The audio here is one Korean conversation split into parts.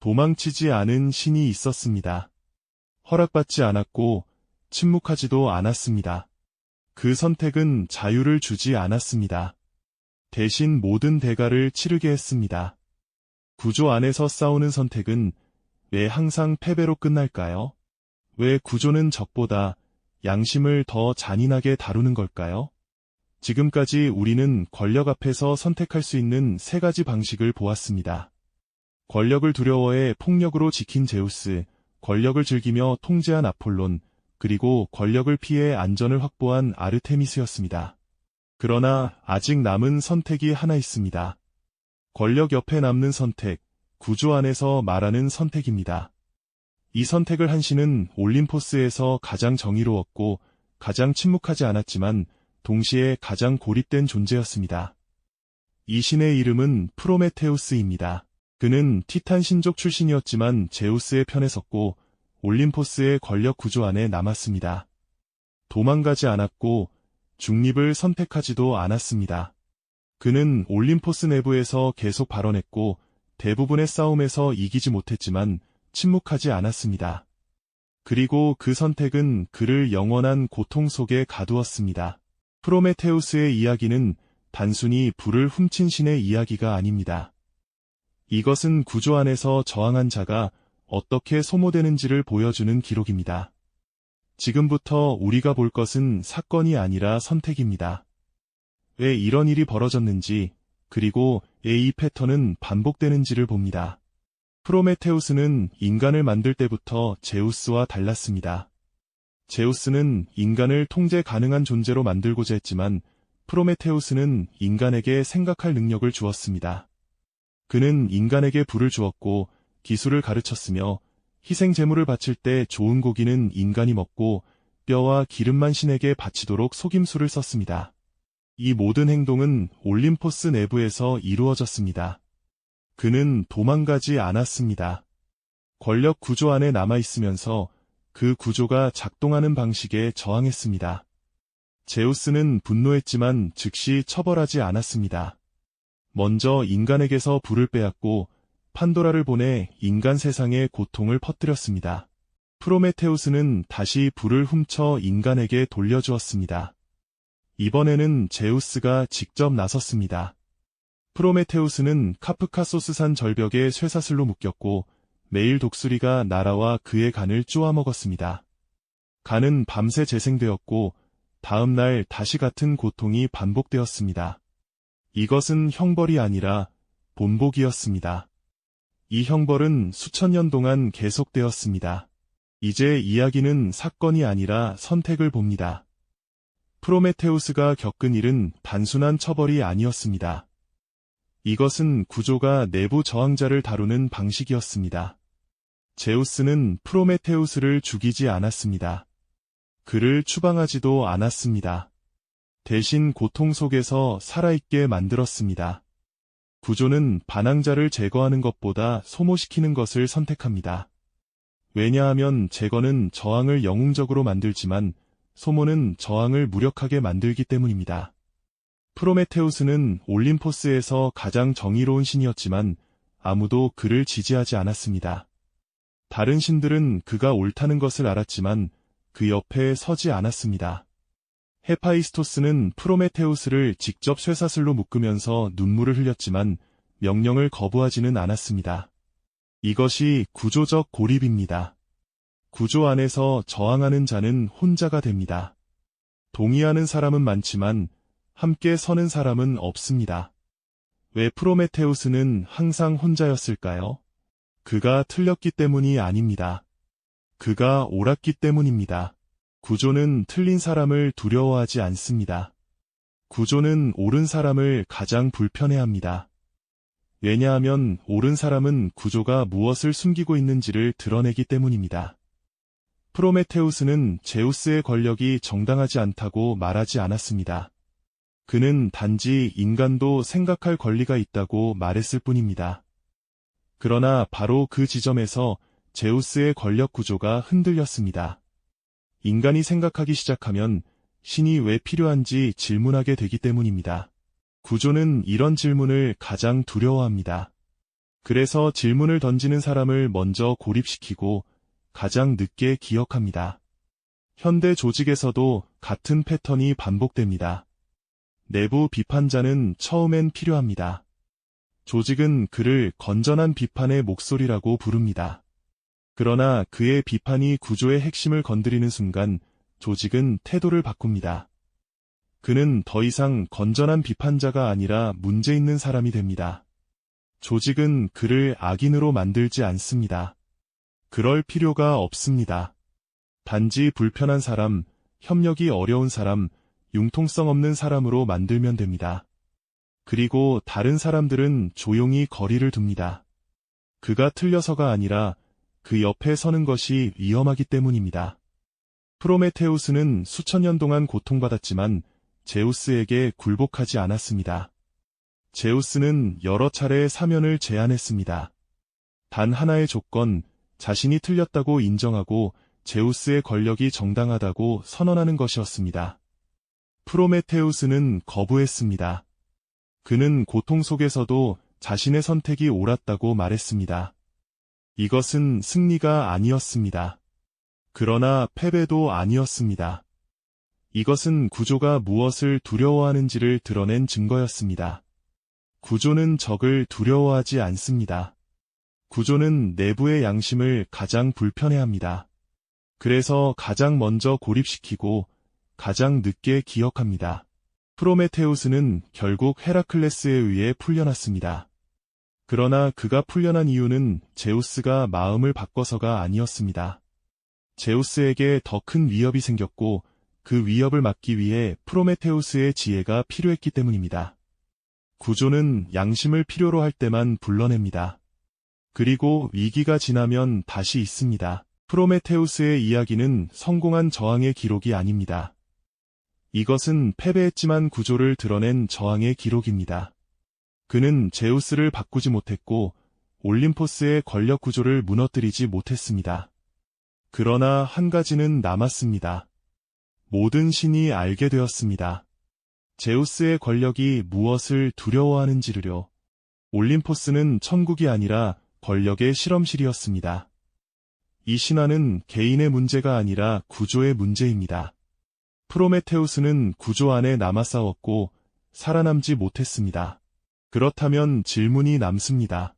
도망치지 않은 신이 있었습니다. 허락받지 않았고 침묵하지도 않았습니다. 그 선택은 자유를 주지 않았습니다. 대신 모든 대가를 치르게 했습니다. 구조 안에서 싸우는 선택은 왜 항상 패배로 끝날까요? 왜 구조는 적보다 양심을 더 잔인하게 다루는 걸까요? 지금까지 우리는 권력 앞에서 선택할 수 있는 세 가지 방식을 보았습니다. 권력을 두려워해 폭력으로 지킨 제우스, 권력을 즐기며 통제한 아폴론, 그리고 권력을 피해 안전을 확보한 아르테미스였습니다. 그러나 아직 남은 선택이 하나 있습니다. 권력 옆에 남는 선택, 구조 안에서 말하는 선택입니다. 이 선택을 한 신은 올림포스에서 가장 정의로웠고 가장 침묵하지 않았지만 동시에 가장 고립된 존재였습니다. 이 신의 이름은 프로메테우스입니다. 그는 티탄 신족 출신이었지만 제우스의 편에 섰고 올림포스의 권력 구조 안에 남았습니다. 도망가지 않았고 중립을 선택하지도 않았습니다. 그는 올림포스 내부에서 계속 발언했고 대부분의 싸움에서 이기지 못했지만 침묵하지 않았습니다. 그리고 그 선택은 그를 영원한 고통 속에 가두었습니다. 프로메테우스의 이야기는 단순히 불을 훔친 신의 이야기가 아닙니다. 이것은 구조 안에서 저항한 자가 어떻게 소모되는지를 보여주는 기록입니다. 지금부터 우리가 볼 것은 사건이 아니라 선택입니다. 왜 이런 일이 벌어졌는지, 그리고 왜이 패턴은 반복되는지를 봅니다. 프로메테우스는 인간을 만들 때부터 제우스와 달랐습니다. 제우스는 인간을 통제 가능한 존재로 만들고자 했지만 프로메테우스는 인간에게 생각할 능력을 주었습니다. 그는 인간에게 불을 주었고 기술을 가르쳤으며 희생 제물을 바칠 때 좋은 고기는 인간이 먹고 뼈와 기름만 신에게 바치도록 속임수를 썼습니다. 이 모든 행동은 올림포스 내부에서 이루어졌습니다. 그는 도망가지 않았습니다. 권력 구조 안에 남아있으면서 그 구조가 작동하는 방식에 저항했습니다. 제우스는 분노했지만 즉시 처벌하지 않았습니다. 먼저 인간에게서 불을 빼앗고 판도라를 보내 인간 세상에 고통을 퍼뜨렸습니다. 프로메테우스는 다시 불을 훔쳐 인간에게 돌려주었습니다. 이번에는 제우스가 직접 나섰습니다. 프로메테우스는 카프카소스산 절벽에 쇠사슬로 묶였고 매일 독수리가 날아와 그의 간을 쪼아 먹었습니다. 간은 밤새 재생되었고 다음 날 다시 같은 고통이 반복되었습니다. 이것은 형벌이 아니라 본복이었습니다. 이 형벌은 수천 년 동안 계속되었습니다. 이제 이야기는 사건이 아니라 선택을 봅니다. 프로메테우스가 겪은 일은 단순한 처벌이 아니었습니다. 이것은 구조가 내부 저항자를 다루는 방식이었습니다. 제우스는 프로메테우스를 죽이지 않았습니다. 그를 추방하지도 않았습니다. 대신 고통 속에서 살아있게 만들었습니다. 구조는 반항자를 제거하는 것보다 소모시키는 것을 선택합니다. 왜냐하면 제거는 저항을 영웅적으로 만들지만 소모는 저항을 무력하게 만들기 때문입니다. 프로메테우스는 올림포스에서 가장 정의로운 신이었지만 아무도 그를 지지하지 않았습니다. 다른 신들은 그가 옳다는 것을 알았지만 그 옆에 서지 않았습니다. 헤파이스토스는 프로메테우스를 직접 쇠사슬로 묶으면서 눈물을 흘렸지만 명령을 거부하지는 않았습니다. 이것이 구조적 고립입니다. 구조 안에서 저항하는 자는 혼자가 됩니다. 동의하는 사람은 많지만 함께 서는 사람은 없습니다. 왜 프로메테우스는 항상 혼자였을까요? 그가 틀렸기 때문이 아닙니다. 그가 옳았기 때문입니다. 구조는 틀린 사람을 두려워하지 않습니다. 구조는 옳은 사람을 가장 불편해합니다. 왜냐하면 옳은 사람은 구조가 무엇을 숨기고 있는지를 드러내기 때문입니다. 프로메테우스는 제우스의 권력이 정당하지 않다고 말하지 않았습니다. 그는 단지 인간도 생각할 권리가 있다고 말했을 뿐입니다. 그러나 바로 그 지점에서 제우스의 권력 구조가 흔들렸습니다. 인간이 생각하기 시작하면 신이 왜 필요한지 질문하게 되기 때문입니다. 구조는 이런 질문을 가장 두려워합니다. 그래서 질문을 던지는 사람을 먼저 고립시키고 가장 늦게 기억합니다. 현대 조직에서도 같은 패턴이 반복됩니다. 내부 비판자는 처음엔 필요합니다. 조직은 그를 건전한 비판의 목소리라고 부릅니다. 그러나 그의 비판이 구조의 핵심을 건드리는 순간 조직은 태도를 바꿉니다. 그는 더 이상 건전한 비판자가 아니라 문제 있는 사람이 됩니다. 조직은 그를 악인으로 만들지 않습니다. 그럴 필요가 없습니다. 단지 불편한 사람, 협력이 어려운 사람, 융통성 없는 사람으로 만들면 됩니다. 그리고 다른 사람들은 조용히 거리를 둡니다. 그가 틀려서가 아니라 그 옆에 서는 것이 위험하기 때문입니다. 프로메테우스는 수천 년 동안 고통받았지만 제우스에게 굴복하지 않았습니다. 제우스는 여러 차례 사면을 제안했습니다. 단 하나의 조건, 자신이 틀렸다고 인정하고 제우스의 권력이 정당하다고 선언하는 것이었습니다. 프로메테우스는 거부했습니다. 그는 고통 속에서도 자신의 선택이 옳았다고 말했습니다. 이것은 승리가 아니었습니다. 그러나 패배도 아니었습니다. 이것은 구조가 무엇을 두려워하는지를 드러낸 증거였습니다. 구조는 적을 두려워하지 않습니다. 구조는 내부의 양심을 가장 불편해합니다. 그래서 가장 먼저 고립시키고 가장 늦게 기억합니다. 프로메테우스는 결국 헤라클레스에 의해 풀려났습니다. 그러나 그가 풀려난 이유는 제우스가 마음을 바꿔서가 아니었습니다. 제우스에게 더 큰 위협이 생겼고 그 위협을 막기 위해 프로메테우스의 지혜가 필요했기 때문입니다. 구조는 양심을 필요로 할 때만 불러냅니다. 그리고 위기가 지나면 다시 있습니다. 프로메테우스의 이야기는 성공한 저항의 기록이 아닙니다. 이것은 패배했지만 구조를 드러낸 저항의 기록입니다. 그는 제우스를 바꾸지 못했고 올림포스의 권력 구조를 무너뜨리지 못했습니다. 그러나 한 가지는 남았습니다. 모든 신이 알게 되었습니다. 제우스의 권력이 무엇을 두려워하는지를요. 올림포스는 천국이 아니라 권력의 실험실이었습니다. 이 신화는 개인의 문제가 아니라 구조의 문제입니다. 프로메테우스는 구조 안에 남아 싸웠고 살아남지 못했습니다. 그렇다면 질문이 남습니다.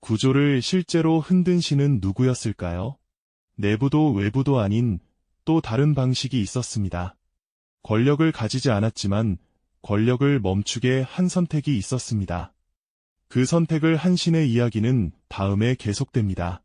구조를 실제로 흔든 신은 누구였을까요? 내부도 외부도 아닌 또 다른 방식이 있었습니다. 권력을 가지지 않았지만 권력을 멈추게 한 선택이 있었습니다. 그 선택을 한 신의 이야기는 다음에 계속됩니다.